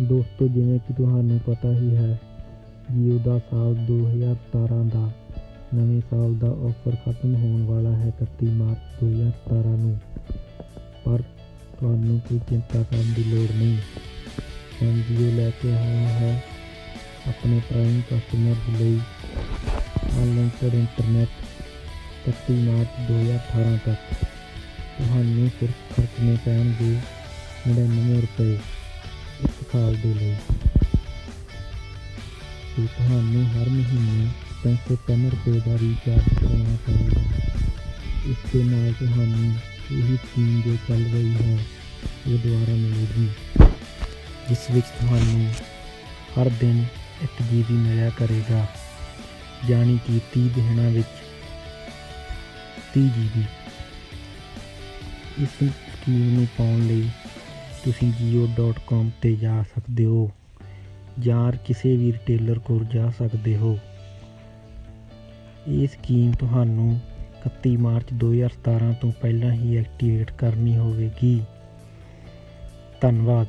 ਦੋਸਤੋ, ਜਿਵੇਂ ਕਿ ਤੁਹਾਨੂੰ ਪਤਾ ਹੀ ਹੈ ਜੀਓ ਦਾ ਸਾਲ 2017 ਦਾ ਨਵੇਂ ਸਾਲ ਦਾ ਆਫਰ ਖਤਮ ਹੋਣ ਵਾਲਾ ਹੈ 31 ਮਾਰਚ 2017 ਨੂੰ। ਪਰ ਤੁਹਾਨੂੰ ਕੋਈ ਚਿੰਤਾ ਕਰਨ ਦੀ ਲੋੜ ਨਹੀਂ। ਹੁਣ ਜੀਓ ਲੈ ਕੇ ਆਇਆ ਹੈ ਆਪਣੇ ਪ੍ਰਾਈਮ ਕਸਟਮਰ ਲਈ ਅਨਲਿਮਟਿਡ ਇੰਟਰਨੈਟ 31 ਮਾਰਚ 2018 ਤੱਕ। ਤੁਹਾਨੂੰ ਸਿਰਫ ਖਰਚਣੇ ਪੈਣਗੇ 99 ਰੁਪਏ। ਸਾਲ ਦੇ ਲਈ। ਤੇ ਤੁਹਾਨੂੰ ਹਰ ਮਹੀਨੇ 303 ਰੁਪਏ ਦਾ ਰੀਚਾਰਜ ਕਰਾਉਣਾ ਪਵੇਗਾ। ਇਸ ਦੇ ਨਾਲ ਤੁਹਾਨੂੰ ਇਹ ਸਕੀਮ ਜੋ ਚੱਲ ਰਹੀ ਹੈ, ਉਹ ਦੁਬਾਰਾ ਮਿਲੇਗੀ। ਜਿਸ ਵਿੱਚ ਤੁਹਾਨੂੰ ਹਰ ਦਿਨ 1 GB ਮਿਲਿਆ ਕਰੇਗਾ। ਜਾਣੀ ਕਿ 30 ਦਿਨਾਂ ਵਿੱਚ 30 GB ਇਸ ਸਕੀਮ ਨੂੰ ਪਾਉਣ ਲਈ ਤੁਸੀਂ jio.com ਤੇ ਜਾ ਸਕਦੇ ਹੋ ਜਾਂ ਕਿਸੇ ਵੀ ਰਿਟੇਲਰ ਕੋਲ ਜਾ ਸਕਦੇ ਹੋ। ਇਹ ਸਕੀਮ ਤੁਹਾਨੂੰ 31 ਮਾਰਚ 2017 ਤੋਂ ਪਹਿਲਾਂ ਹੀ ਐਕਟੀਵੇਟ ਕਰਨੀ ਹੋਵੇਗੀ। ਧੰਨਵਾਦ।